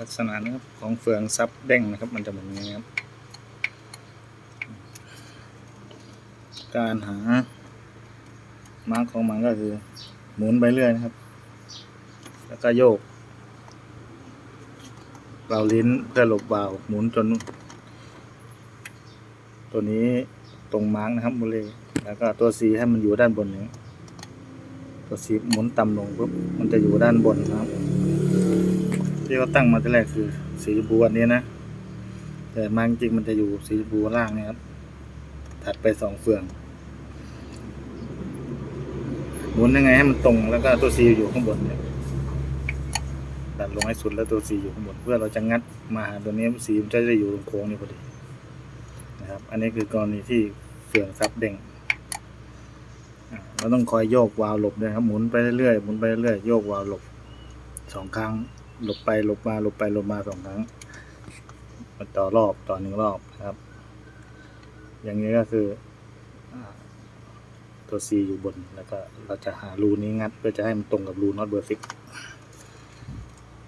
ลักษณะนะครับของเฟืองซับเด้งนะครับ มันจะเหมือนอย่างนี้ครับ การหามาร์กของมันก็คือ หมุนไปเรื่อยนะครับ แล้วก็โยกเบาลิ้นเพื่อหลบเบาหมุนจน ตัวนี้ตรงมาร์กนะครับบุเล่แล้วก็ตัวสีให้มันอยู่ด้านบนนี้ตัวสีหมุนต่ำลงปุ๊บมันจะอยู่ด้านบนนะครับ ที่เขาตั้งมาที่แรกคือสีชมพูอันนี้นะ แต่มาจริงมันจะอยู่สีชมพูล่างเนะครับ ถัดไปสองเฟืองหมุนยังไงให้มันตรงแล้วก็ตัวซีอยู่ข้างบนเนี่ยดันลงให้สุดแล้วตัวซีอยู่ข้างบนเพื่อเราจะงัดมาหาตัวนี้สีมันจะได้อยู่ตรงโค้งนี้พอดีนะครับ อันนี้คือกรณีที่เฟืองซับเด้งเราต้องคอยโยกวาล์วหลบด้วยครับหมุนไปเรื่อยๆหมุนไปเรื่อยๆโยกวาล์วหลบสองครั้ง หลบไปหลบมาหลบไปหลบมาสองครั้งต่อรอบต่อหนึ่งรอบนะครับ อย่างนี้ก็คือตัว C อยู่บนแล้วก็เราจะหารูนี้งัดเพื่อจะให้มันตรงกับรูน็อตเบอร์ฟิก